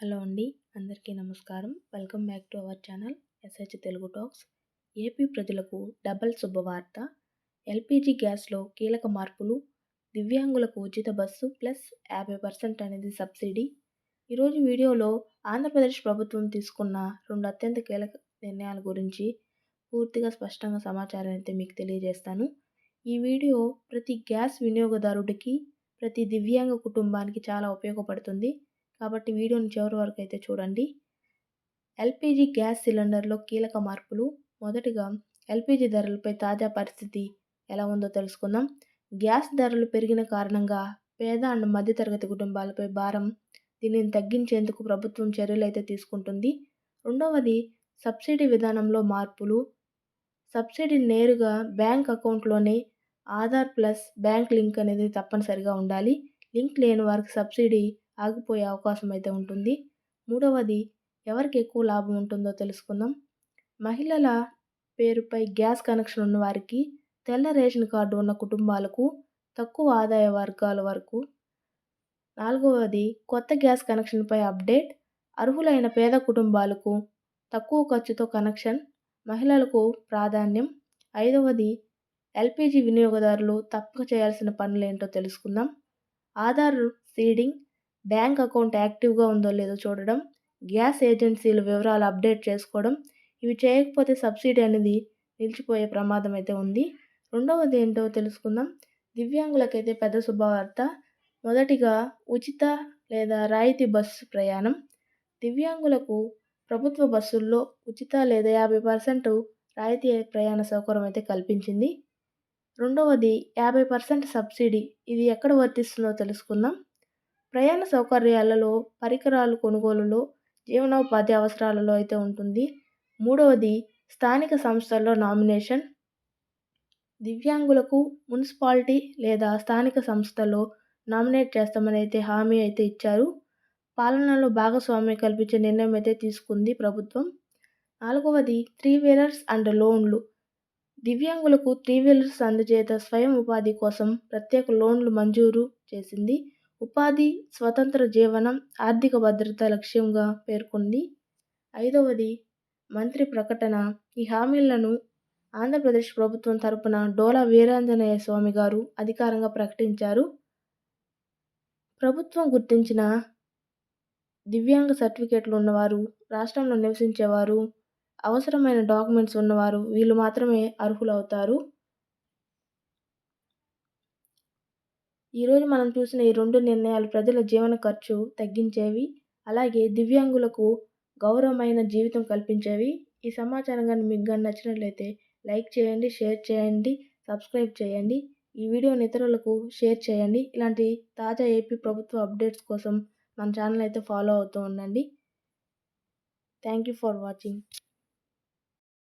Hello అండి అందరికీ నమస్కారం. Welcome back to our channel SH Telugu talks. AP ప్రజలకు డబల్ శుభవార్త. ఎల్పిజి గ్యాస్లో కీలక మార్పులు దివ్యాంగులకు ఉచిత బస్సు ప్లస్ యాభై పర్సెంట్ అనేది సబ్సిడీ. ఈరోజు వీడియోలో ఆంధ్రప్రదేశ్ ప్రభుత్వం తీసుకున్న రెండు అత్యంత కీలక నిర్ణయాల గురించి పూర్తిగా స్పష్టంగా సమాచారం అయితే మీకు తెలియజేస్తాను. ఈ వీడియో ప్రతి గ్యాస్ వినియోగదారుడికి ప్రతి దివ్యాంగ కుటుంబానికి చాలా ఉపయోగపడుతుంది. కాబట్టి వీడియోని చివరి వరకు అయితే చూడండి. ఎల్పిజి గ్యాస్ సిలిండర్లో కీలక మార్పులు. మొదటిగా ఎల్పిజి ధరలపై తాజా పరిస్థితి ఎలా ఉందో తెలుసుకుందాం. గ్యాస్ ధరలు పెరిగిన కారణంగా పేద అండ్ మధ్యతరగతి కుటుంబాలపై భారం దీనిని తగ్గించేందుకు ప్రభుత్వం చర్యలు అయితే తీసుకుంటుంది. రెండవది సబ్సిడీ విధానంలో మార్పులు. సబ్సిడీ నేరుగా బ్యాంక్ అకౌంట్లోనే ఆధార్ ప్లస్ బ్యాంక్ లింక్ అనేది తప్పనిసరిగా ఉండాలి. లింక్ లేని వారికి సబ్సిడీ ఆగిపోయే అవకాశం అయితే ఉంటుంది. మూడవది ఎవరికి ఎక్కువ లాభం ఉంటుందో తెలుసుకుందాం. మహిళల పేరుపై గ్యాస్ కనెక్షన్ ఉన్న వారికి తెల్ల రేషన్ కార్డు ఉన్న కుటుంబాలకు తక్కువ ఆదాయ వర్గాల వరకు. నాలుగవది కొత్త గ్యాస్ కనెక్షన్పై అప్డేట్. అర్హులైన పేద కుటుంబాలకు తక్కువ ఖర్చుతో కనెక్షన్. మహిళలకు ప్రాధాన్యం. ఐదవది ఎల్పిజి వినియోగదారులు తప్పక చేయాల్సిన పనులేంటో తెలుసుకుందాం. ఆధార్ సీడింగ్ బ్యాంక్ అకౌంట్ యాక్టివ్గా ఉందో లేదో చూడడం గ్యాస్ ఏజెన్సీల వివరాలు అప్డేట్ చేసుకోవడం ఇవి చేయకపోతే సబ్సిడీ అనేది నిలిచిపోయే ప్రమాదం అయితే ఉంది. రెండవది ఏంటో తెలుసుకుందాం. దివ్యాంగులకైతే పెద్ద శుభవార్త. మొదటిగా ఉచిత లేదా రాయితీ బస్సు ప్రయాణం. దివ్యాంగులకు ప్రభుత్వ బస్సుల్లో ఉచిత లేదా యాభై పర్సెంట్ రాయితీ ప్రయాణ సౌకర్యం అయితే కల్పించింది. రెండవది యాభై పర్సెంట్ సబ్సిడీ. ఇది ఎక్కడ వర్తిస్తుందో తెలుసుకుందాం. ప్రయాణ సౌకర్యాలలో పరికరాలు కొనుగోలులో జీవనోపాధి అవసరాలలో అయితే ఉంటుంది. మూడవది స్థానిక సంస్థల్లో నామినేషన్. దివ్యాంగులకు మున్సిపాలిటీ లేదా స్థానిక సంస్థలో నామినేట్ చేస్తామని అయితే హామీ అయితే ఇచ్చారు. పాలనలో భాగస్వామ్యం కల్పించే నిర్ణయం అయితే తీసుకుంది ప్రభుత్వం. నాలుగవది త్రీ వీలర్స్ అండ్ లోన్లు. దివ్యాంగులకు త్రీ వీలర్స్ అందజేత స్వయం ఉపాధి కోసం ప్రత్యేక లోన్లు మంజూరు చేసింది. ఉపాధి స్వతంత్ర జీవనం ఆర్థిక భద్రత లక్ష్యంగా పేర్కొంది. ఐదవది మంత్రి ప్రకటన. ఈ హామీలను ఆంధ్రప్రదేశ్ ప్రభుత్వం తరపున డోలా వీరాంజనేయ స్వామి గారు అధికారంగా ప్రకటించారు. ప్రభుత్వం గుర్తించిన దివ్యాంగ సర్టిఫికేట్లు ఉన్నవారు రాష్ట్రంలో నివసించేవారు అవసరమైన డాక్యుమెంట్స్ ఉన్నవారు వీళ్ళు మాత్రమే అర్హులవుతారు. ఈరోజు మనం చూసిన ఈ రెండు నిర్ణయాలు ప్రజల జీవన ఖర్చు తగ్గించేవి అలాగే దివ్యాంగులకు గౌరవమైన జీవితం కల్పించేవి. ఈ సమాచారం కానీ మీకు కానీ నచ్చినట్లయితే లైక్ చేయండి షేర్ చేయండి సబ్స్క్రైబ్ చేయండి. ఈ వీడియోని ఇతరులకు షేర్ చేయండి. ఇలాంటి తాజా ఏపీ ప్రభుత్వ అప్డేట్స్ కోసం మన ఛానల్ అయితే ఫాలో అవుతూ ఉండండి. Thank you for watching.